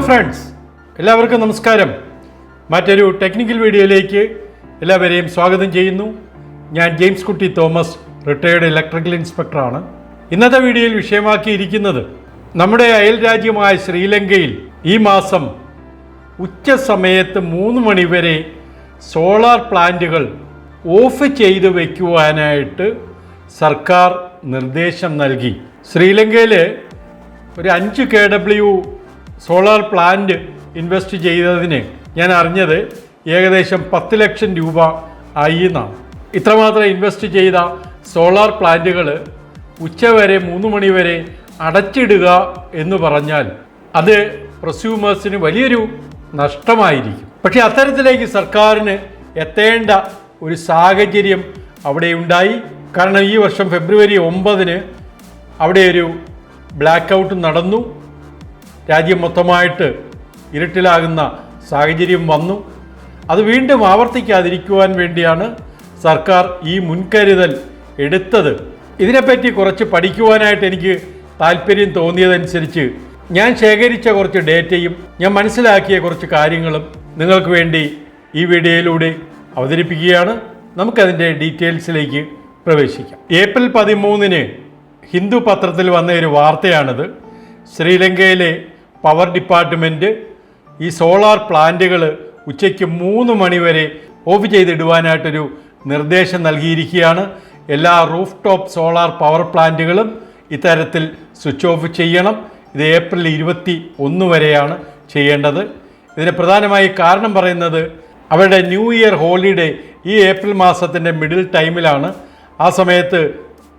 Hello friends എല്ലാവർക്കും നമസ്കാരം. മറ്റൊരു ടെക്നിക്കൽ വീഡിയോയിലേക്ക് എല്ലാവരെയും സ്വാഗതം ചെയ്യുന്നു. ഞാൻ ജെയിംസ് കുട്ടി തോമസ് റിട്ടയേർഡ് ഇലക്ട്രിക്കൽ ഇൻസ്പെക്ടറാണ് ഇന്നത്തെ വീഡിയോയിൽ വിഷയമാക്കിയിരിക്കുന്നത് നമ്മുടെ അയൽ രാജ്യമായ ശ്രീലങ്കയിൽ ഈ മാസം ഉച്ച സമയത്ത് മൂന്ന് മണിവരെ സോളാർ പ്ലാന്റുകൾ ഓഫ് ചെയ്ത് വയ്ക്കുവാനായിട്ട് സർക്കാർ നിർദ്ദേശം നൽകി. ശ്രീലങ്കയിൽ ഒരു അഞ്ച് K W solar plant invest ചെയ്തതിന് ഞാൻ അറിഞ്ഞത് ഏകദേശം പത്ത് ലക്ഷം രൂപ ആയി എന്നാണ്. ഇത്രമാത്രം ഇൻവെസ്റ്റ് ചെയ്ത സോളാർ പ്ലാന്റുകൾ ഉച്ചവരെ മൂന്ന് മണിവരെ അടച്ചിടുക എന്ന് പറഞ്ഞാൽ അത് പ്രസ്യൂമേഴ്സിന് വലിയൊരു നഷ്ടമായിരിക്കും. പക്ഷേ അത്തരത്തിലേക്ക് സർക്കാരിന് എത്തേണ്ട ഒരു സാഹചര്യം അവിടെ ഉണ്ടായി. കാരണം ഈ വർഷം ഫെബ്രുവരി ഒമ്പതിന് അവിടെ ഒരു ബ്ലാക്ക് ഔട്ട് നടന്നു. രാജ്യം മൊത്തമായിട്ട് ഇരുട്ടിലാകുന്ന സാഹചര്യം വന്നു. അത് വീണ്ടും ആവർത്തിക്കാതിരിക്കുവാൻ വേണ്ടിയാണ് സർക്കാർ ഈ മുൻകരുതൽ എടുത്തത്. ഇതിനെപ്പറ്റി കുറച്ച് പഠിക്കുവാനായിട്ട് എനിക്ക് താല്പര്യം തോന്നിയതനുസരിച്ച് ഞാൻ ശേഖരിച്ച കുറച്ച് ഡേറ്റയും ഞാൻ മനസ്സിലാക്കിയ കുറച്ച് കാര്യങ്ങളും നിങ്ങൾക്ക് വേണ്ടി ഈ വീഡിയോയിലൂടെ അവതരിപ്പിക്കുകയാണ്. നമുക്കതിന്റെ ഡീറ്റെയിൽസിലേക്ക് പ്രവേശിക്കാം. ഏപ്രിൽ പതിമൂന്നിന് ഹിന്ദു പത്രത്തിൽ വന്ന ഒരു വാർത്തയാണിത്. ശ്രീലങ്കയിലെ പവർ ഡിപ്പാർട്ട്മെന്റ് ഈ സോളാർ പ്ലാന്റുകൾ ഉച്ചയ്ക്ക് മൂന്ന് മണിവരെ ഓഫ് ചെയ്തിടുവാനായിട്ടൊരു നിർദ്ദേശം നൽകിയിരിക്കുകയാണ്. എല്ലാ റൂഫ് ടോപ്പ് സോളാർ പവർ പ്ലാന്റുകളും ഇത്തരത്തിൽ സ്വിച്ച് ഓഫ് ചെയ്യണം. ഇത് ഏപ്രിൽ ഇരുപത്തി ഒന്ന് വരെയാണ് ചെയ്യേണ്ടത്. ഇതിന് പ്രധാനമായി കാരണം പറയുന്നത് അവരുടെ ന്യൂ ഇയർ ഹോളിഡേ ഈ ഏപ്രിൽ മാസത്തിന്റെ മിഡിൽ ടൈമിലാണ്. ആ സമയത്ത്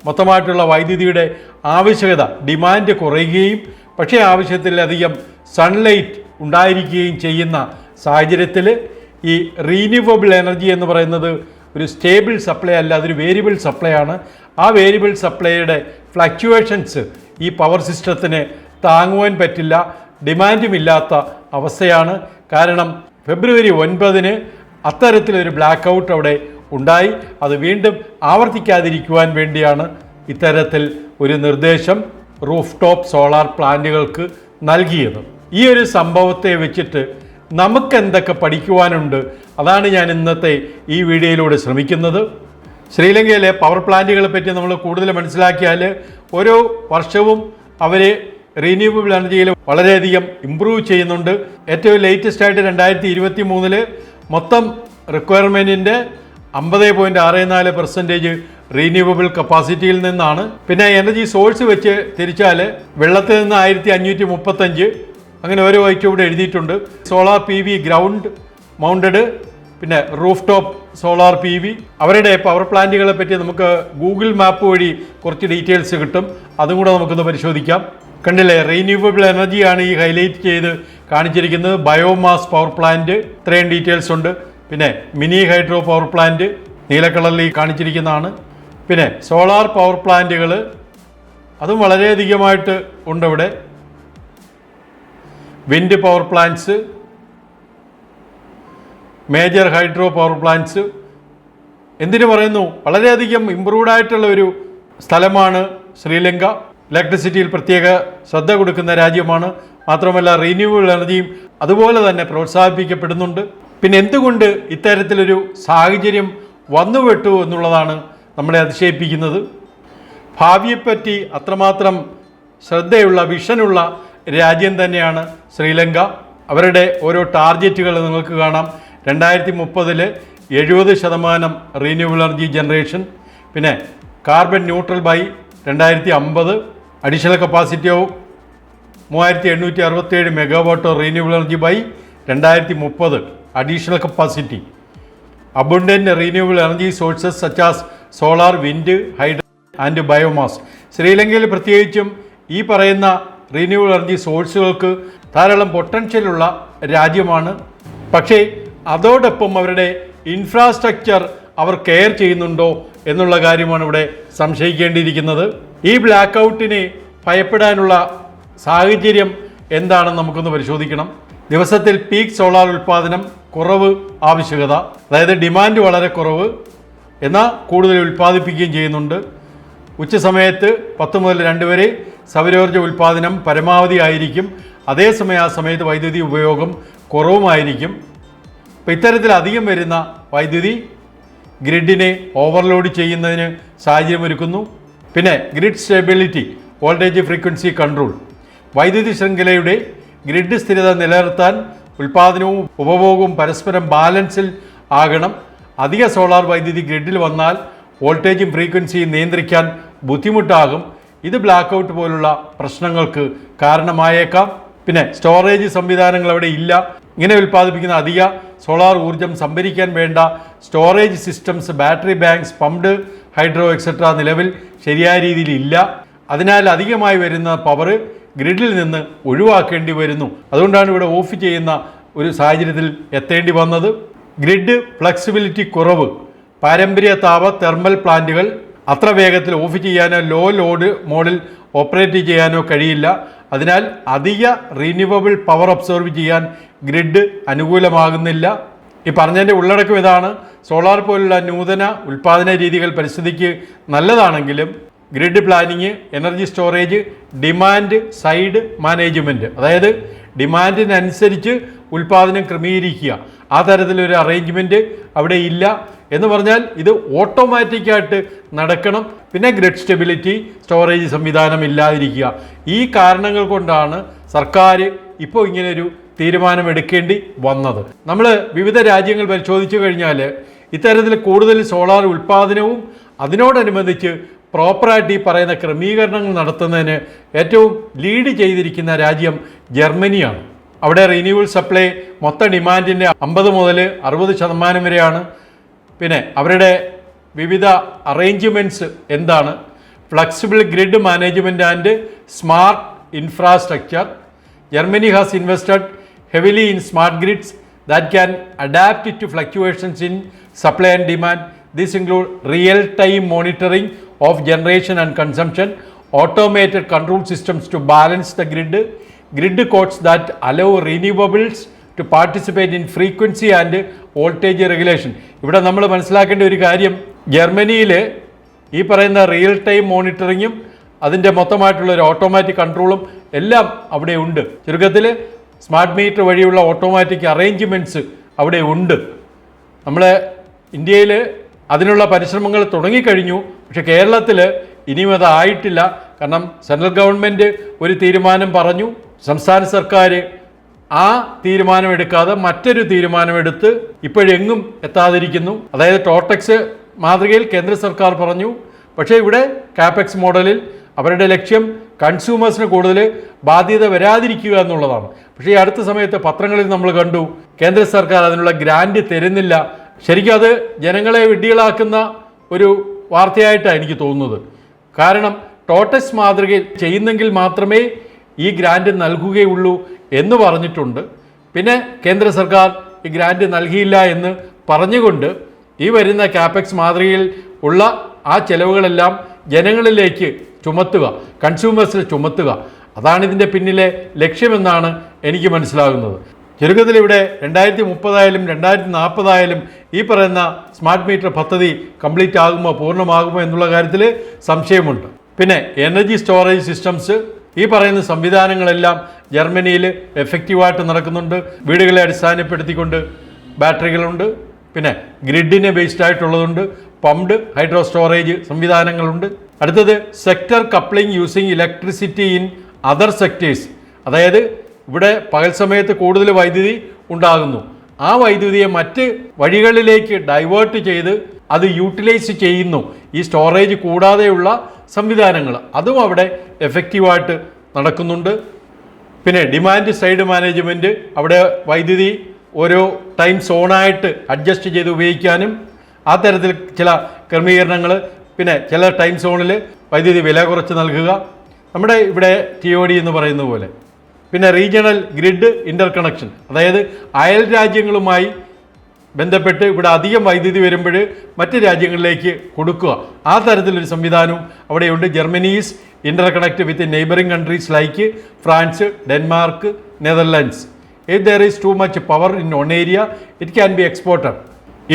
മൊത്തമായിട്ടുള്ള വൈദ്യുതിയുടെ ആവശ്യകത ഡിമാൻഡ് കുറയുകയും പക്ഷേ ആവശ്യത്തിലധികം സൺലൈറ്റ് ഉണ്ടായിരിക്കുകയും ചെയ്യുന്ന സാഹചര്യത്തിൽ ഈ റീന്യൂവബിൾ എനർജി എന്ന് പറയുന്നത് ഒരു സ്റ്റേബിൾ സപ്ലൈ അല്ല അതൊരു വേരിയബിൾ സപ്ലൈ ആണ്. ആ വേരിയബിൾ സപ്ലൈയുടെ ഫ്ലക്ച്വേഷൻസ് ഈ പവർ സിസ്റ്റത്തിന് താങ്ങുവാൻ പറ്റില്ല ഡിമാൻഡും ഇല്ലാത്ത അവസ്ഥയാണ്. കാരണം ഫെബ്രുവരി ഒൻപതിന് അത്തരത്തിലൊരു ബ്ലാക്ക് ഔട്ട് അവിടെ ഉണ്ടായി. അത് വീണ്ടും ആവർത്തിക്കാതിരിക്കുവാൻ വേണ്ടിയാണ് ഇത്തരത്തിൽ ഒരു നിർദ്ദേശം. റൂഫ് ടോപ്പ് സോളാർ പ്ലാന്റുകൾക്ക് നൽകിയത്. ഈ ഒരു സംഭവത്തെ വെച്ചിട്ട് നമുക്ക് എന്തൊക്കെ പഠിക്കുവാനുണ്ട്? അതാണ് ഞാൻ ഇന്നത്തെ ഈ വീഡിയോയിലൂടെ ശ്രമിക്കുന്നത്. ശ്രീലങ്കയിലെ പവർ പ്ലാന്റുകളെ പറ്റി നമ്മൾ കൂടുതൽ മനസ്സിലാക്കിയാൽ ഓരോ വർഷവും അവർ റീന്യൂവബിൾ എനർജിയിൽ വളരെയധികം ഇമ്പ്രൂവ് ചെയ്യുന്നുണ്ട്. ഏറ്റവും ലേറ്റസ്റ്റ് ആയിട്ട് രണ്ടായിരത്തി ഇരുപത്തി മൂന്നിൽ മൊത്തം റിക്വയർമെന്റിന്റെ അമ്പത് പോയിന്റ് ആറ് നാല് പെർസെന്റേജ് റീന്യൂവബിൾ കപ്പാസിറ്റിയിൽ നിന്നാണ്. പിന്നെ എനർജി സോഴ്സ് വെച്ച് തിരിച്ചാൽ വെള്ളത്തിൽ നിന്ന് ആയിരത്തി അഞ്ഞൂറ്റി മുപ്പത്തഞ്ച് അങ്ങനെ ഓരോ ഐറ്റം ഇവിടെ എഴുതിയിട്ടുണ്ട്. Solar P V ground mounted പിന്നെ roof top solar P V അവരുടെ പവർ പ്ലാന്റുകളെ പറ്റി നമുക്ക് ഗൂഗിൾ മാപ്പ് വഴി കുറച്ച് ഡീറ്റെയിൽസ് കിട്ടും. അതും കൂടെ നമുക്കൊന്ന് പരിശോധിക്കാം. കണ്ടില്ലേ റീന്യൂവബിൾ എനർജിയാണ് ഈ ഹൈലൈറ്റ് ചെയ്ത് കാണിച്ചിരിക്കുന്നത്. ബയോമാസ് പവർ പ്ലാന്റ് ഇത്രയും ഡീറ്റെയിൽസ് ഉണ്ട്. പിന്നെ മിനി ഹൈഡ്രോ പവർ പ്ലാന്റ് നീലക്കളറിൽ കളറിൽ കാണിച്ചിരിക്കുന്നതാണ്. പിന്നെ സോളാർ പവർ പ്ലാന്റുകൾ അതും വളരെയധികമായിട്ട് ഉണ്ട് ഇവിടെ. Wind power plants major hydro power plants. എന്തിനു പറയുന്നു? വളരെയധികം ഇമ്പ്രൂവ്ഡ് ആയിട്ടുള്ള ഒരു സ്ഥലമാണ് ശ്രീലങ്ക. ഇലക്ട്രിസിറ്റിയിൽ പ്രത്യേക ശ്രദ്ധ കൊടുക്കുന്ന രാജ്യമാണ്. മാത്രമല്ല റീന്യൂവബിൾ എനർജിയും അതുപോലെ തന്നെ പ്രോത്സാഹിപ്പിക്കപ്പെടുന്നുണ്ട്. പിന്നെ എന്തുകൊണ്ട് ഇത്തരത്തിലൊരു സാഹചര്യം വന്നുപെട്ടു എന്നുള്ളതാണ് നമ്മളെ അതിശയിപ്പിക്കുന്നത്. ഭാവിയെപ്പറ്റി അത്രമാത്രം ശ്രദ്ധയുള്ള വിഷനുള്ള രാജ്യം തന്നെയാണ് ശ്രീലങ്ക. അവരുടെ ഓരോ ടാർഗറ്റുകൾ നിങ്ങൾക്ക് കാണാം. രണ്ടായിരത്തി മുപ്പതിൽ എഴുപത് ശതമാനം റീന്യൂവൽ എനർജി ജനറേഷൻ പിന്നെ കാർബൺ ന്യൂട്രൽ ബൈ രണ്ടായിരത്തി അമ്പത് അഡീഷണൽ കപ്പാസിറ്റി ഓഫ് മൂവായിരത്തി എണ്ണൂറ്റി അറുപത്തേഴ് മെഗാവാട്ട് റീന്യൂവൽ എനർജി ബൈ രണ്ടായിരത്തി മുപ്പത് additional capacity renewable renewable energy sources such as solar wind hydro and biomass ശ്രീലങ്കയിൽ പ്രത്യേകിച്ചും ഈ പറയുന്ന റീന്യൂവബിൾ എനർജി സോഴ്സുകൾക്ക് ധാരാളം പൊട്ടൻഷ്യലുള്ള രാജ്യമാണ്. പക്ഷേ അതോടൊപ്പം അവരുടെ ഇൻഫ്രാസ്ട്രക്ചർ അവർ കെയർ ചെയ്യുന്നുണ്ടോ എന്നുള്ള കാര്യമാണ് ഇവിടെ സംശയിക്കേണ്ടിയിരിക്കുന്നത്. ഈ ബ്ലാക്ക് ഔട്ടിനെ ഭയപ്പെടാനുള്ള സാഹചര്യം എന്താണെന്ന് നമുക്കൊന്ന് പരിശോധിക്കണം. ദിവസത്തിൽ പീക്ക് സോളാർ ഉൽപ്പാദനം കുറവ് ആവശ്യകത അതായത് ഡിമാൻഡ് വളരെ കുറവ് എന്നാൽ കൂടുതൽ ഉൽപ്പാദിപ്പിക്കുകയും ചെയ്യുന്നുണ്ട്. ഉച്ച സമയത്ത് പത്ത് മുതൽ രണ്ട് വരെ സൗരോർജ ഉൽപ്പാദനം പരമാവധി ആയിരിക്കും. അതേസമയം ആ സമയത്ത് വൈദ്യുതി ഉപയോഗം കുറവുമായിരിക്കും. അപ്പോൾ ഇത്തരത്തിൽ അധികം വരുന്ന വൈദ്യുതി ഗ്രിഡിനെ ഓവർലോഡ് ചെയ്യുന്നതിന് സാഹചര്യമൊരുക്കുന്നു പിന്നെ grid stability voltage frequency control വൈദ്യുതി ശൃംഖലയുടെ ഗ്രിഡ് സ്ഥിരത നിലനിർത്താൻ ഉൽപ്പാദനവും ഉപഭോഗവും പരസ്പരം ബാലൻസിൽ ആകണം. അധിക സോളാർ വൈദ്യുതി ഗ്രിഡിൽ വന്നാൽ വോൾട്ടേജും ഫ്രീക്വൻസിയും നിയന്ത്രിക്കാൻ ബുദ്ധിമുട്ടാകും. ഇത് ബ്ലാക്ക് ഔട്ട് പോലുള്ള പ്രശ്നങ്ങൾക്ക് കാരണമായേക്കാം. പിന്നെ സ്റ്റോറേജ് സംവിധാനങ്ങൾ അവിടെ ഇല്ല. ഇങ്ങനെ ഉൽപ്പാദിപ്പിക്കുന്ന അധിക സോളാർ ഊർജം സംഭരിക്കാൻ വേണ്ട storage systems battery banks pumped hydro etcetera നിലവിൽ ശരിയായ രീതിയിൽ ഇല്ല. അതിനാൽ അധികമായി വരുന്ന പവർ ഗ്രിഡിൽ നിന്ന് ഒഴിവാക്കേണ്ടി വരുന്നു. അതുകൊണ്ടാണ് ഇവിടെ ഓഫ് ചെയ്യുന്ന ഒരു സാഹചര്യത്തിൽ എത്തേണ്ടി വന്നത്. ഗ്രിഡ് ഫ്ലെക്സിബിലിറ്റി കുറവ് പാരമ്പര്യ താപ തെർമൽ പ്ലാന്റുകൾ അത്ര വേഗത്തിൽ ഓഫ് ചെയ്യാനോ ലോ ലോഡ് മോഡിൽ ഓപ്പറേറ്റ് ചെയ്യാനോ കഴിയില്ല. അതിനാൽ അധിക റിന്യൂവബിൾ പവർ ഒബ്സർവ് ചെയ്യാൻ ഗ്രിഡ് അനുകൂലമാകുന്നില്ല. ഈ പറഞ്ഞതിന്റെ ഉള്ളടക്കം ഇതാണ്. സോളാർ പോലുള്ള നൂതന ഉൽപ്പാദന രീതികൾ പരിസ്ഥിതിക്ക് നല്ലതാണെങ്കിലും grid planning energy storage demand side management അതായത് ഡിമാൻഡിനനുസരിച്ച് ഉൽപ്പാദനം ക്രമീകരിക്കുക. ആ തരത്തിലൊരു അറേഞ്ച്മെന്റ് അവിടെ ഇല്ല. എന്ന് പറഞ്ഞാൽ ഇത് ഓട്ടോമാറ്റിക്കായിട്ട് നടക്കണം. പിന്നെ ഗ്രിഡ് സ്റ്റെബിലിറ്റി സ്റ്റോറേജ് സംവിധാനം ഇല്ലാതിരിക്കുക. ഈ കാരണങ്ങൾ കൊണ്ടാണ് സർക്കാർ ഇപ്പോൾ ഇങ്ങനൊരു തീരുമാനം എടുക്കേണ്ടി വന്നത്. നമ്മൾ വിവിധ രാജ്യങ്ങൾ പരിശോധിച്ചു കഴിഞ്ഞാൽ ഇത്തരത്തിൽ കൂടുതൽ സോളാർ ഉൽപ്പാദനവും അതിനോടനുബന്ധിച്ച് പ്രോപ്പറായിട്ട് ഈ പറയുന്ന ക്രമീകരണങ്ങൾ നടത്തുന്നതിന് ഏറ്റവും ലീഡ് ചെയ്തിരിക്കുന്ന രാജ്യം ജർമ്മനിയാണ്. അവിടെ റിന്യൂവൽ സപ്ലൈ മൊത്ത ഡിമാൻഡിന്റെ അമ്പത് മുതൽ അറുപത് ശതമാനം വരെയാണ്. പിന്നെ അവരുടെ വിവിധ അറേഞ്ച്മെന്റ്സ് എന്താണ്? Flexible grid management and smart infrastructure Germany has invested heavily in smart grids that can adapt to fluctuations in supply and demand this include real time monitoring of generation and consumption automated control systems to balance the grid, grid codes that allow renewables to participate in frequency and voltage regulation ഇവിടെ നമ്മൾ മനസ്സിലാക്കേണ്ട ഒരു കാര്യം ജർമ്മനിയിൽ ഈ പറയുന്ന real time മോണിറ്ററിങ്ങും അതിന്റെ മൊത്തമായിട്ടുള്ള ഒരു ഓട്ടോമാറ്റിക് കൺട്രോളും എല്ലാം അവിടെ ഉണ്ട്. ചുരുക്കത്തിൽ സ്മാർട്ട് മീറ്റർ വഴിയുള്ള ഓട്ടോമാറ്റിക് അറേഞ്ച്മെന്റ്സ് അവിടെ ഉണ്ട്. നമ്മളെ ഇന്ത്യയിൽ അതിനുള്ള പരിശ്രമങ്ങൾ തുടങ്ങിക്കഴിഞ്ഞു. പക്ഷെ കേരളത്തിൽ ഇനിയും അതായിട്ടില്ല കാരണം സെൻട്രൽ ഗവൺമെന്റ് ഒരു തീരുമാനം പറഞ്ഞു. സംസ്ഥാന സർക്കാർ ആ തീരുമാനമെടുക്കാതെ മറ്റൊരു തീരുമാനമെടുത്ത് ഇപ്പോഴെങ്ങും എത്താതിരിക്കുന്നു. അതായത് ടോട്ടക്സ് മാതൃകയിൽ കേന്ദ്ര സർക്കാർ പറഞ്ഞു. പക്ഷേ ഇവിടെ കാപെക്സ് മോഡലിൽ അവരുടെ ലക്ഷ്യം കൺസ്യൂമേഴ്സിന് കൂടുതൽ ബാധ്യത വരാതിരിക്കുക എന്നുള്ളതാണ്. പക്ഷേ ഈ അടുത്ത സമയത്ത് പത്രങ്ങളിൽ നമ്മൾ കണ്ടു കേന്ദ്ര സർക്കാർ അതിനുള്ള ഗ്രാൻഡ് തരുന്നില്ല. ശരിക്കും അത് ജനങ്ങളെ വിഡ്ഢികളാക്കുന്ന ഒരു വാർത്തയായിട്ടാണ് എനിക്ക് തോന്നുന്നത്. കാരണം ടോട്ടസ് മാതൃകയിൽ ചെയ്യുന്നെങ്കിൽ മാത്രമേ ഈ ഗ്രാൻഡ് നൽകുകയുള്ളൂ എന്ന് പറഞ്ഞിട്ടുണ്ട്. പിന്നെ കേന്ദ്ര സർക്കാർ ഈ ഗ്രാൻഡ് നൽകിയില്ല എന്ന് പറഞ്ഞുകൊണ്ട് ഈ വരുന്ന ക്യാപെക്സ് മാതൃകയിൽ ഉള്ള ആ ചെലവുകളെല്ലാം ജനങ്ങളിലേക്ക് ചുമത്തുക കൺസ്യൂമേഴ്സിൽ ചുമത്തുക. അതാണ് ഇതിന്റെ പിന്നിലെ ലക്ഷ്യമെന്നാണ് എനിക്ക് മനസ്സിലാകുന്നത്. ചുരുക്കത്തിൽ ഇവിടെ രണ്ടായിരത്തി മുപ്പതായാലും രണ്ടായിരത്തി നാൽപ്പതായാലും ഈ പറയുന്ന സ്മാർട്ട് മീറ്റർ പദ്ധതി കംപ്ലീറ്റ് ആകുമോ പൂർണമാകുമോ എന്നുള്ള കാര്യത്തിൽ സംശയമുണ്ട്. പിന്നെ എനർജി സ്റ്റോറേജ് സിസ്റ്റംസ് ഈ പറയുന്ന സംവിധാനങ്ങളെല്ലാം ജർമ്മനിയിൽ എഫക്റ്റീവായിട്ട് നടക്കുന്നുണ്ട്. വീടുകളെ അടിസ്ഥാനപ്പെടുത്തിക്കൊണ്ട് ബാറ്ററികളുണ്ട്. പിന്നെ ഗ്രിഡിനെ ബേസ്ഡ് ആയിട്ടുള്ളതുണ്ട് പമ്പ്ഡ് ഹൈഡ്രോ സ്റ്റോറേജ് സംവിധാനങ്ങളുണ്ട്. അടുത്തത് sector coupling using electricity in other sectors. അതായത് ഇവിടെ പകൽ സമയത്ത് കൂടുതൽ വൈദ്യുതി ഉണ്ടാകുന്നു. ആ വൈദ്യുതിയെ മറ്റ് വഴികളിലേക്ക് ഡൈവേർട്ട് ചെയ്ത് അത് യൂട്ടിലൈസ് ചെയ്യുന്നു. ഈ സ്റ്റോറേജ് കൂടാതെയുള്ള സംവിധാനങ്ങൾ അതും അവിടെ എഫക്റ്റീവായിട്ട് നടക്കുന്നുണ്ട്. പിന്നെ ഡിമാൻഡ് സൈഡ് മാനേജ്മെന്റ് അവിടെ വൈദ്യുതി ഓരോ ടൈം സോണായിട്ട് അഡ്ജസ്റ്റ് ചെയ്ത് ഉപയോഗിക്കാനും ആ തരത്തിൽ ചില ക്രമീകരണങ്ങൾ പിന്നെ ചില ടൈം സോണിൽ വൈദ്യുതി വില കുറച്ച് നൽകുക. നമ്മുടെ ഇവിടെ ടി ഒ ഡി എന്ന് പറയുന്ന പോലെ. പിന്നെ റീജിയണൽ ഗ്രിഡ് ഇന്റർ കണക്ഷൻ അതായത് അയൽ രാജ്യങ്ങളുമായി ബന്ധപ്പെട്ട് ഇവിടെ അധികം വൈദ്യുതി വരുമ്പോൾ മറ്റ് രാജ്യങ്ങളിലേക്ക് കൊടുക്കുക. ആ തരത്തിലൊരു സംവിധാനവും അവിടെയുണ്ട്. Germany's interconnect with neighbouring countries like France Denmark Netherlands if there is too much power in one area it can be exported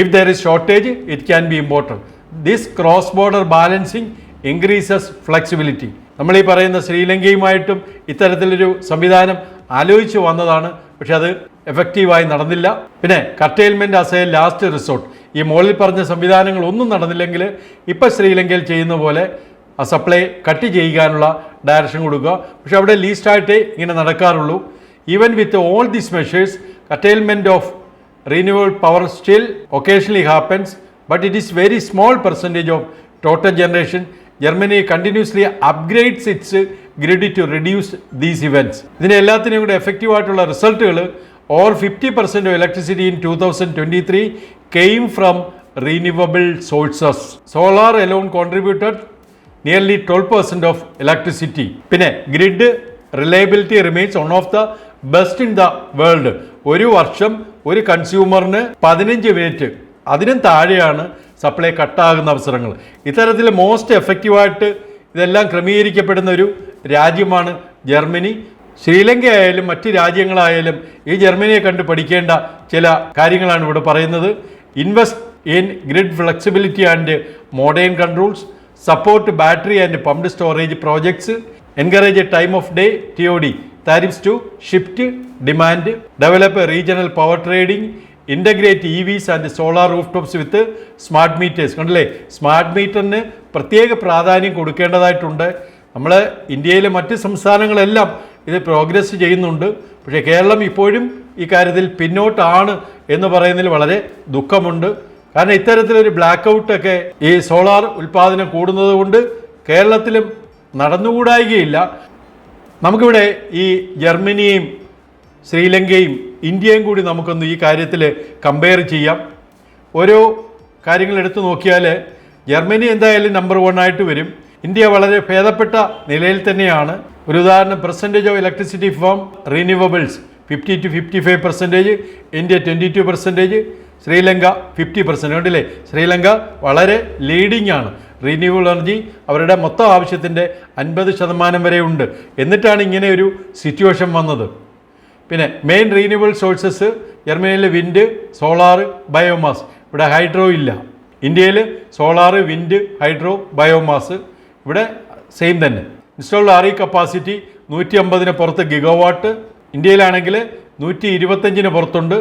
if there is shortage it can be imported this cross border balancing increases flexibility നമ്മൾ ഈ പറയുന്ന ശ്രീലങ്കയുമായിട്ടും ഇത്തരത്തിലൊരു സംവിധാനം ആലോചിച്ച് വന്നതാണ്. പക്ഷെ അത് എഫക്റ്റീവായി നടന്നില്ല. പിന്നെ curtailment as a last resort. ഈ മുകളിൽ പറഞ്ഞ സംവിധാനങ്ങൾ ഒന്നും നടന്നില്ലെങ്കിൽ ഇപ്പം ശ്രീലങ്കയിൽ ചെയ്യുന്ന പോലെ ആ സപ്ലൈ കട്ട് ചെയ്യാനുള്ള ഡയറക്ഷൻ കൊടുക്കുക. പക്ഷെ അവിടെ ലീസ്റ്റായിട്ടേ ഇങ്ങനെ നടക്കാറുള്ളൂ. Even with all these measures curtailment of renewal power still occasionally happens but it is very small percentage of total generation. Germany continuously upgrades its grid to reduce these events ഇതിന് എല്ലാത്തിനും കൂടെ effective ആയിട്ടുള്ള റിസൾട്ടുകൾ over fifty percent of electricity in two thousand twenty three came from renewable sources solar alone contributed nearly twelve percent of electricity പിന്നെ grid reliability remains one of the best in the world ഒരു വർഷം ഒരു കൺസ്യൂമറിന് പതിനഞ്ച് minute അതിനും താഴെയാണ് supply കട്ടാകുന്ന അവസരങ്ങൾ. ഇത്തരത്തിൽ most എഫക്റ്റീവായിട്ട് ഇതെല്ലാം ക്രമീകരിക്കപ്പെടുന്ന ഒരു രാജ്യമാണ് ജർമ്മനി. ശ്രീലങ്ക ആയാലും മറ്റ് രാജ്യങ്ങളായാലും ഈ ജർമ്മനിയെ കണ്ട് പഠിക്കേണ്ട ചില കാര്യങ്ങളാണ് ഇവിടെ പറയുന്നത്. Invest in grid flexibility and modern controls support battery and pumped storage projects encourage time of day T O D tariffs to shift demand develop regional power trading, integrate E Vs and solar rooftops with smart meters കണ്ടില്ലേ? Smart മീറ്ററിന് പ്രത്യേക പ്രാധാന്യം കൊടുക്കേണ്ടതായിട്ടുണ്ട്. നമ്മൾ ഇന്ത്യയിലെ മറ്റ് സംസ്ഥാനങ്ങളെല്ലാം ഇത് progress ചെയ്യുന്നുണ്ട്. പക്ഷേ കേരളം ഇപ്പോഴും ഈ കാര്യത്തിൽ പിന്നോട്ടാണ് എന്ന് പറയുന്നതിൽ വളരെ ദുഃഖമുണ്ട്. കാരണം ഇത്തരത്തിലൊരു ബ്ലാക്ക് ഔട്ടൊക്കെ ഈ സോളാർ ഉൽപ്പാദനം കൂടുന്നത് കൊണ്ട് കേരളത്തിലും നടന്നുകൂടായികയില്ല. നമുക്കിവിടെ ഈ ജർമ്മനിയും ശ്രീലങ്കയും ഇന്ത്യയും കൂടി നമുക്കൊന്ന് ഈ കാര്യത്തിൽ കമ്പയർ ചെയ്യാം. ഓരോ കാര്യങ്ങൾ എടുത്തു നോക്കിയാൽ ജർമ്മനി എന്തായാലും നമ്പർ വൺ ആയിട്ട് വരും. ഇന്ത്യ വളരെ ഭേദപ്പെട്ട നിലയിൽ തന്നെയാണ്. ഒരു ഉദാഹരണം percentage of electricity from renewables fifty to fifty five percentage India twenty two percentage Sri Lanka fifty percent കണ്ടില്ലേ? ശ്രീലങ്ക വളരെ ലീഡിംഗ് ആണ്. റിന്യൂവബിൾ എനർജി അവരുടെ മൊത്തം ആവശ്യത്തിന്റെ അൻപത് ശതമാനം വരെ ഉണ്ട്. എന്നിട്ടാണ് ഇങ്ങനെ ഒരു സിറ്റുവേഷൻ വന്നത്. പിന്നെ മെയിൻ റീന്യൂവബിൾ സോഴ്സസ് ജർമ്മനിയിലെ വിൻഡ് സോളാർ ബയോമാസ് ഇവിടെ ഹൈഡ്രോ ഇല്ല. ഇന്ത്യയിൽ സോളാർ വിൻഡ് ഹൈഡ്രോ ബയോമാസ് ഇവിടെ സെയിം തന്നെ. ഇൻസ്റ്റോൾഡ് ആർ ഇ കപ്പാസിറ്റി നൂറ്റി അമ്പതിന് പുറത്ത് ഗിഗോവാട്ട് ഇന്ത്യയിലാണെങ്കിൽ നൂറ്റി ഇരുപത്തഞ്ചിന് പുറത്തുണ്ട്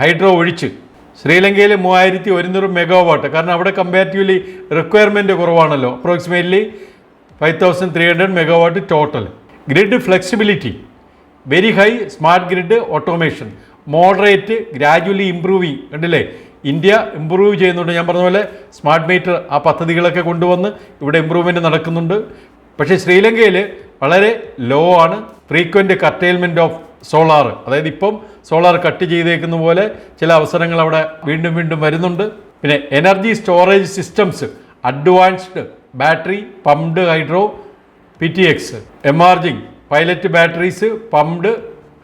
ഹൈഡ്രോ ഒഴിച്ച്. ശ്രീലങ്കയിൽ മൂവായിരത്തി ഒരുന്നൂറ് മെഗാവാട്ട് കാരണം അവിടെ കമ്പാരിറ്റീവ്ലി റിക്വയർമെന്റ് കുറവാണല്ലോ. Approximately five thousand three hundred megawatt total grid flexibility very high smart grid automation. Moderate gradually improving കണ്ടില്ലേ? ഇന്ത്യ ഇമ്പ്രൂവ് ചെയ്യുന്നുണ്ട്. ഞാൻ പറഞ്ഞ പോലെ സ്മാർട്ട് മീറ്റർ ആ പദ്ധതികളൊക്കെ കൊണ്ടുവന്ന് ഇവിടെ ഇമ്പ്രൂവ്മെന്റ് നടക്കുന്നുണ്ട്. പക്ഷേ ശ്രീലങ്കയിൽ വളരെ ലോ ആണ്. Frequent curtailment of solar. അതായത് ഇപ്പം സോളാർ കട്ട് ചെയ്തേക്കുന്ന പോലെ ചില അവസരങ്ങൾ അവിടെ വീണ്ടും വീണ്ടും വരുന്നുണ്ട്. പിന്നെ energy storage systems advanced battery pumped hydro P T X emerging pilot batteries pumped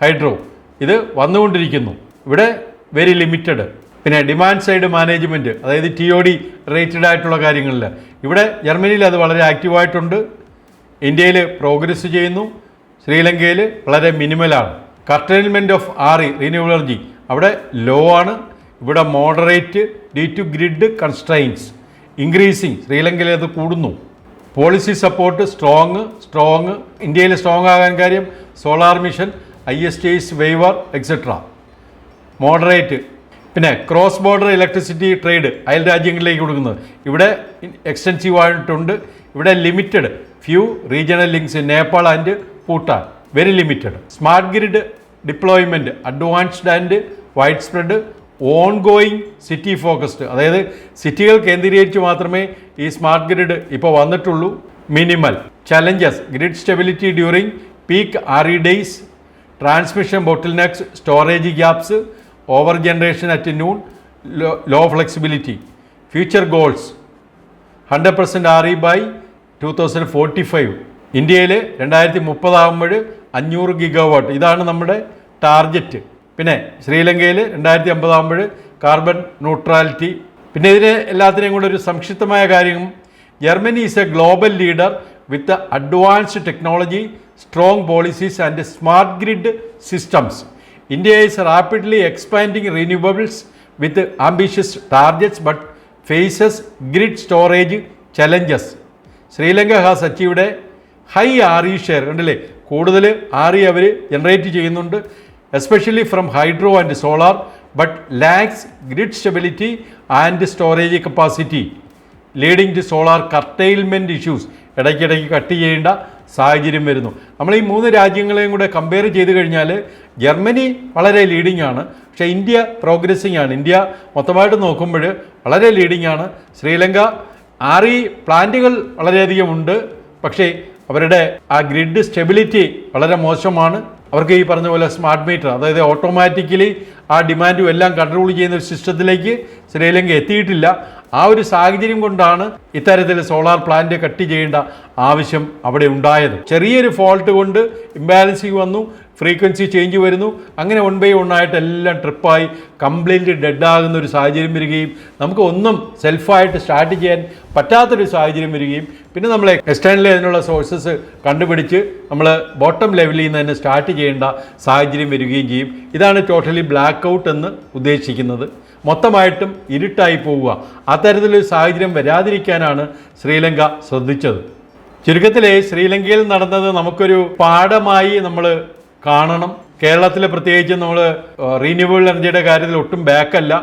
hydro. ഇത് വന്നുകൊണ്ടിരിക്കുന്നു. ഇവിടെ വെരി ലിമിറ്റഡ് പിന്നെ ഡിമാൻഡ് സൈഡ് മാനേജ്മെന്റ് അതായത് ടി ഒ ഡി റേറ്റഡ് ആയിട്ടുള്ള കാര്യങ്ങളിൽ. ഇവിടെ ജർമ്മനിയിൽ അത് വളരെ ആക്റ്റീവായിട്ടുണ്ട് ഇന്ത്യയിൽ പ്രോഗ്രസ് ചെയ്യുന്നു. ശ്രീലങ്കയിൽ വളരെ മിനിമലാണ് curtailment of R E renewable energy അവിടെ ലോ ആണ്. ഇവിടെ moderate due to grid constraints increasing ശ്രീലങ്കയിൽ അത് കൂടുന്നു. പോളിസി സപ്പോർട്ട് സ്ട്രോങ് സ്ട്രോങ് ഇന്ത്യയിൽ സ്ട്രോങ് ആകാൻ കാര്യം solar mission I S T S waiver etcetera moderate പിന്നെ ക്രോസ് ബോർഡർ ഇലക്ട്രിസിറ്റി ട്രേഡ് അയൽ രാജ്യങ്ങളിലേക്ക് കൊടുക്കുന്നത്. ഇവിടെ എക്സ്റ്റെൻസീവ് ആയിട്ടുണ്ട്. ഇവിടെ limited few regional links Nepal and Bhutan very limited smart grid deployment advanced and widespread on going city focused അതായത് സിറ്റികൾ കേന്ദ്രീകരിച്ച് മാത്രമേ ഈ സ്മാർട്ട് ഗ്രിഡ് ഇപ്പോൾ വന്നിട്ടുള്ളൂ. Minimal challenges grid stability during peak E days transmission bottlenecks storage gaps over generation at noon low flexibility future goals hundred percent E by two thousand forty five ഇന്ത്യയിൽ രണ്ടായിരത്തി മുപ്പതാകുമ്പോൾ അഞ്ഞൂറ് ഗിഗാവാട്ട് ഇതാണ് നമ്മുടെ target പിന്നെ ശ്രീലങ്കയിൽ രണ്ടായിരത്തി അമ്പതാകുമ്പോൾ കാർബൺ ന്യൂട്രാലിറ്റി പിന്നെ ഇതിന് എല്ലാത്തിനെയും കൂടെ ഒരു സംക്ഷിപ്തമായ കാര്യം. Germany is a global leader with advanced technology strong policies and smart grid systems India is rapidly expanding renewables with ambitious targets but faces grid storage challenges Sri Lanka has achieved high R E share കണ്ടില്ലേ? കൂടുതൽ R E അവർ generate ചെയ്യുന്നുണ്ട്. Especially from hydro and solar but lacks grid stability and storage capacity leading to solar curtailment issues ഇടയ്ക്കിടയ്ക്ക് cut ചെയ്യേണ്ട സാഹചര്യം വരുന്നു. നമ്മൾ ഈ മൂന്ന് രാജ്യങ്ങളെയും കൂടെ കമ്പയർ ചെയ്ത് കഴിഞ്ഞാൽ ജർമ്മനി വളരെ ലീഡിംഗ് ആണ്. പക്ഷേ ഇന്ത്യ പ്രോഗ്രസിംഗ് ആണ്. ഇന്ത്യ മൊത്തമായിട്ട് നോക്കുമ്പോൾ വളരെ ലീഡിംഗ് ആണ്. ശ്രീലങ്ക ആർ ആറി പ്ലാന്റുകൾ വളരെയധികം ഉണ്ട്. പക്ഷേ അവരുടെ ആ ഗ്രിഡ് സ്റ്റെബിലിറ്റി വളരെ മോശമാണ്. അവർക്ക് ഈ പറഞ്ഞ പോലെ സ്മാർട്ട് മീറ്റർ അതായത് ഓട്ടോമാറ്റിക്കലി ആ ഡിമാൻഡും എല്ലാം കൺട്രോൾ ചെയ്യുന്ന ഒരു സിസ്റ്റത്തിലേക്ക് ശ്രീലങ്ക എത്തിയിട്ടില്ല. ആ ഒരു സാഹചര്യം കൊണ്ടാണ് ഇത്തരത്തിൽ സോളാർ പ്ലാന്റ് കട്ട് ചെയ്യേണ്ട ആവശ്യം അവിടെ ഉണ്ടായത്. ചെറിയൊരു ഫോൾട്ട് കൊണ്ട് ഇംബാലൻസിങ് വന്നു. ഫ്രീക്വൻസി ചേഞ്ച് വരുന്നു. അങ്ങനെ വൺ ബൈ വൺ ആയിട്ട് എല്ലാം ട്രിപ്പായി കംപ്ലീറ്റ് ഡെഡ് ആകുന്ന ഒരു സാഹചര്യം വരികയും നമുക്ക് ഒന്നും സെൽഫായിട്ട് സ്റ്റാർട്ട് ചെയ്യാൻ പറ്റാത്തൊരു സാഹചര്യം വരികയും പിന്നെ നമ്മൾ എക്സ്റ്റേണലി അതിനുള്ള സോഴ്സസ് കണ്ടുപിടിച്ച് നമ്മൾ ബോട്ടം ലെവലിൽ നിന്ന് തന്നെ സ്റ്റാർട്ട് ചെയ്യേണ്ട സാഹചര്യം വരികയും ചെയ്യും. ഇതാണ് ടോട്ടലി ബ്ലാക്ക് ഔട്ട് എന്ന് ഉദ്ദേശിക്കുന്നത്. മൊത്തമായിട്ടും ഇരുട്ടായി പോവുക. അത്തരത്തിലൊരു സാഹചര്യം വരാതിരിക്കാനാണ് ശ്രീലങ്ക ശ്രദ്ധിച്ചത്. ചുരുക്കത്തിൽ ശ്രീലങ്കയിൽ നടന്നത് നമുക്കൊരു പാഠമായി നമ്മൾ കാണണം. കേരളത്തിൽ പ്രത്യേകിച്ച് നമ്മൾ റീന്യൂവബിൾ എനർജിയുടെ കാര്യത്തിൽ ഒട്ടും ബാക്കല്ല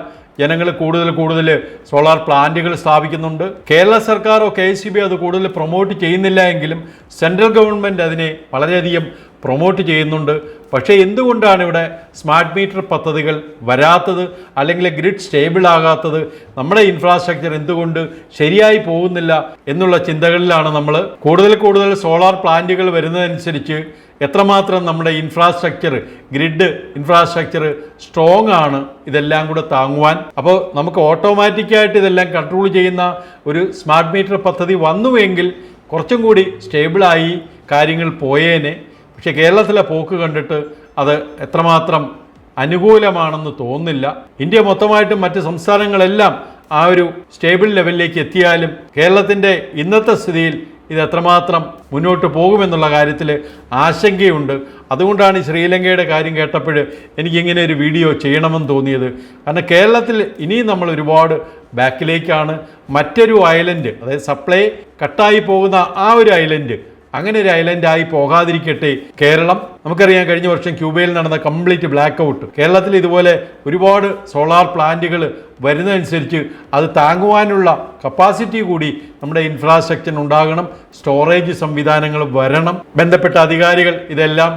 ജനങ്ങൾ കൂടുതൽ കൂടുതൽ സോളാർ പ്ലാന്റുകൾ സ്ഥാപിക്കുന്നുണ്ട്. കേരള സർക്കാരോ കെ എസ് അത് കൂടുതൽ പ്രൊമോട്ട് ചെയ്യുന്നില്ല എങ്കിലും സെൻട്രൽ ഗവൺമെന്റ് അതിനെ വളരെയധികം പ്രൊമോട്ട് ചെയ്യുന്നുണ്ട്. പക്ഷേ എന്തുകൊണ്ടാണ് ഇവിടെ സ്മാർട്ട് മീറ്റർ പദ്ധതികൾ വരാത്തത്? അല്ലെങ്കിൽ ഗ്രിഡ് സ്റ്റേബിൾ ആകാത്തത്? നമ്മുടെ ഇൻഫ്രാസ്ട്രക്ചർ എന്തുകൊണ്ട് ശരിയായി പോകുന്നില്ല എന്നുള്ള ചിന്തകളിലാണ് നമ്മൾ കൂടുതൽ കൂടുതൽ സോളാർ പ്ലാന്റുകൾ വരുന്നതനുസരിച്ച് എത്രമാത്രം നമ്മുടെ ഇൻഫ്രാസ്ട്രക്ചർ ഗ്രിഡ് ഇൻഫ്രാസ്ട്രക്ചർ സ്ട്രോങ് ആണ് ഇതെല്ലാം കൂടെ താങ്ങുവാൻ. അപ്പോൾ നമുക്ക് ഓട്ടോമാറ്റിക്കായിട്ട് ഇതെല്ലാം കൺട്രോൾ ചെയ്യുന്ന ഒരു സ്മാർട്ട് മീറ്റർ പദ്ധതി വന്നുവെങ്കിൽ കുറച്ചും കൂടി സ്റ്റേബിളായി കാര്യങ്ങൾ പോയേനെ. പക്ഷേ കേരളത്തിലെ പോക്ക് കണ്ടിട്ട് അത് എത്രമാത്രം അനുകൂലമാണെന്ന് തോന്നില്ല ഇന്ത്യ മൊത്തമായിട്ടും മറ്റ് സംസ്ഥാനങ്ങളെല്ലാം ആ ഒരു സ്റ്റേബിൾ ലെവലിലേക്ക് എത്തിയാലും കേരളത്തിന്റെ ഇന്നത്തെ സ്ഥിതിയിൽ ഇത് എത്രമാത്രം മുന്നോട്ട് പോകുമെന്നുള്ള കാര്യത്തിൽ ആശങ്കയുണ്ട്. അതുകൊണ്ടാണ് ഈ ശ്രീലങ്കയുടെ കാര്യം കേട്ടപ്പോൾ എനിക്കിങ്ങനെ ഒരു വീഡിയോ ചെയ്യണമെന്ന് തോന്നിയത്. കാരണം കേരളത്തിൽ ഇനിയും നമ്മൾ ഒരുപാട് ബാക്കിലേക്കാണ് മറ്റൊരു ഐലൻഡ് അതായത് സപ്ലൈ കട്ടായി പോകുന്ന ആ ഒരു ഐലൻഡ് അങ്ങനെ ഒരു ഐലൻഡായി പോകാതിരിക്കട്ടെ. കേരളം നമുക്കറിയാം കഴിഞ്ഞ വർഷം ക്യൂബയിൽ നടന്ന കംപ്ലീറ്റ് ബ്ലാക്ക് ഔട്ട് കേരളത്തിൽ ഇതുപോലെ ഒരുപാട് സോളാർ പ്ലാന്റുകൾ വരുന്നതനുസരിച്ച് അത് താങ്ങുവാനുള്ള കപ്പാസിറ്റി കൂടി നമ്മുടെ ഇൻഫ്രാസ്ട്രക്ചർ ഉണ്ടാകണം. സ്റ്റോറേജ് സംവിധാനങ്ങൾ വരണം. ബന്ധപ്പെട്ട അധികാരികൾ ഇതെല്ലാം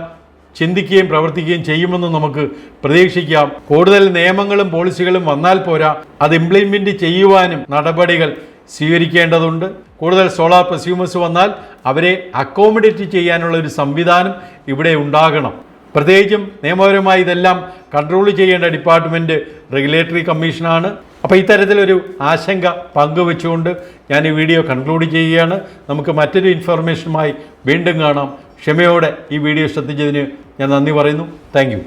ചിന്തിക്കുകയും പ്രവർത്തിക്കുകയും ചെയ്യുമെന്ന് നമുക്ക് പ്രതീക്ഷിക്കാം. കൂടുതൽ നിയമങ്ങളും പോളിസികളും വന്നാൽ പോരാ. അത് ഇംപ്ലിമെന്റ് ചെയ്യുവാനും നടപടികൾ സ്വീകരിക്കേണ്ടതുണ്ട്. കൂടുതൽ സോളാർ പ്രസ്യൂമേഴ്സ് വന്നാൽ അവരെ അക്കോമഡേറ്റ് ചെയ്യാനുള്ള ഒരു സംവിധാനം ഇവിടെ ഉണ്ടാകണം. പ്രത്യേകിച്ചും നിയമപരമായി ഇതെല്ലാം കൺട്രോൾ ചെയ്യേണ്ട ഡിപ്പാർട്ട്മെന്റ് റെഗുലേറ്ററി കമ്മീഷനാണ് അപ്പോൾ ഇത്തരത്തിലൊരു ആശങ്ക പങ്കുവെച്ചുകൊണ്ട് ഞാൻ ഈ വീഡിയോ കൺക്ലൂഡ് ചെയ്യുകയാണ്. നമുക്ക് മറ്റൊരു ഇൻഫർമേഷനുമായി വീണ്ടും കാണാം. ക്ഷമയോടെ ഈ വീഡിയോ ശ്രദ്ധിച്ചതിന് ഞാൻ നന്ദി പറയുന്നു. താങ്ക്